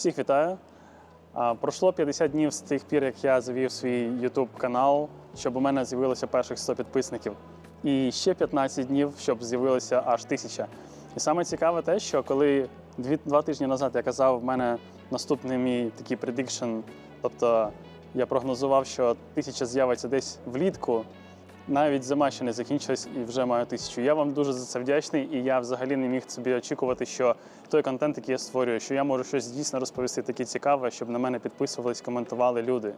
Всіх вітаю. Пройшло 50 днів з тих пір, як я завів свій YouTube канал, щоб у мене з'явилося перших 100 підписників. І ще 15 днів, щоб з'явилося аж тисяча. І саме цікаве те, що коли дві, два тижні назад я казав, в мене наступний мій такий prediction, тобто я прогнозував, що тисяча з'явиться десь влітку, навіть зима ще не закінчилась і вже маю тисячу. Я вам дуже за це вдячний, і я взагалі не міг собі очікувати, що той контент, який я створюю, що я можу щось дійсно розповісти таке цікаве, щоб на мене підписувались, коментували люди.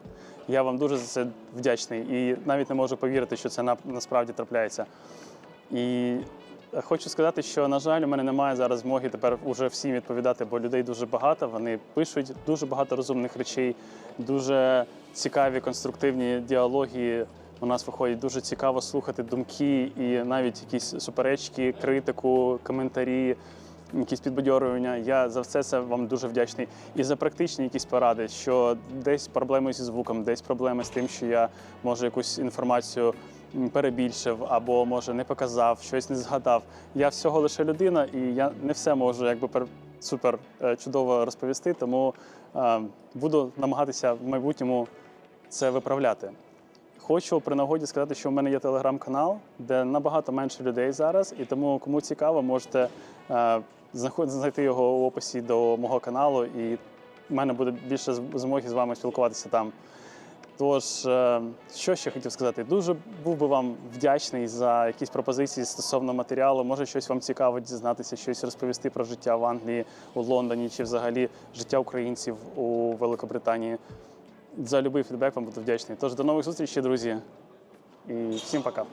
Я вам дуже за це вдячний і навіть не можу повірити, що це на, насправді трапляється. І хочу сказати, що на жаль, у мене немає зараз змоги тепер уже всім відповідати, бо людей дуже багато. Вони пишуть дуже багато розумних речей, дуже цікаві конструктивні діалоги. У нас виходить дуже цікаво слухати думки і навіть якісь суперечки, критику, коментарі, якісь підбадьорювання. Я за все це вам дуже вдячний. І за практичні якісь поради, що десь проблеми зі звуком, десь проблеми з тим, що я може якусь інформацію перебільшив або може не показав, щось не згадав. Я всього лише людина, і я не все можу якби пер- супер е, чудово розповісти, тому е, буду намагатися в майбутньому це виправляти. Хочу при нагоді сказати, що в мене є телеграм-канал, де набагато менше людей зараз, і тому кому цікаво, можете е, знайти його в описі до мого каналу, і в мене буде більше змоги з вами спілкуватися там. Тож, е, що ще хотів сказати? Дуже був би вам вдячний за якісь пропозиції стосовно матеріалу. Може, щось вам цікаво дізнатися, щось розповісти про життя в Англії, у Лондоні чи взагалі життя українців у Великобританії. За будь-який фідбек вам буду вдячний. Тож до нових зустрічей, друзі, і всім пока.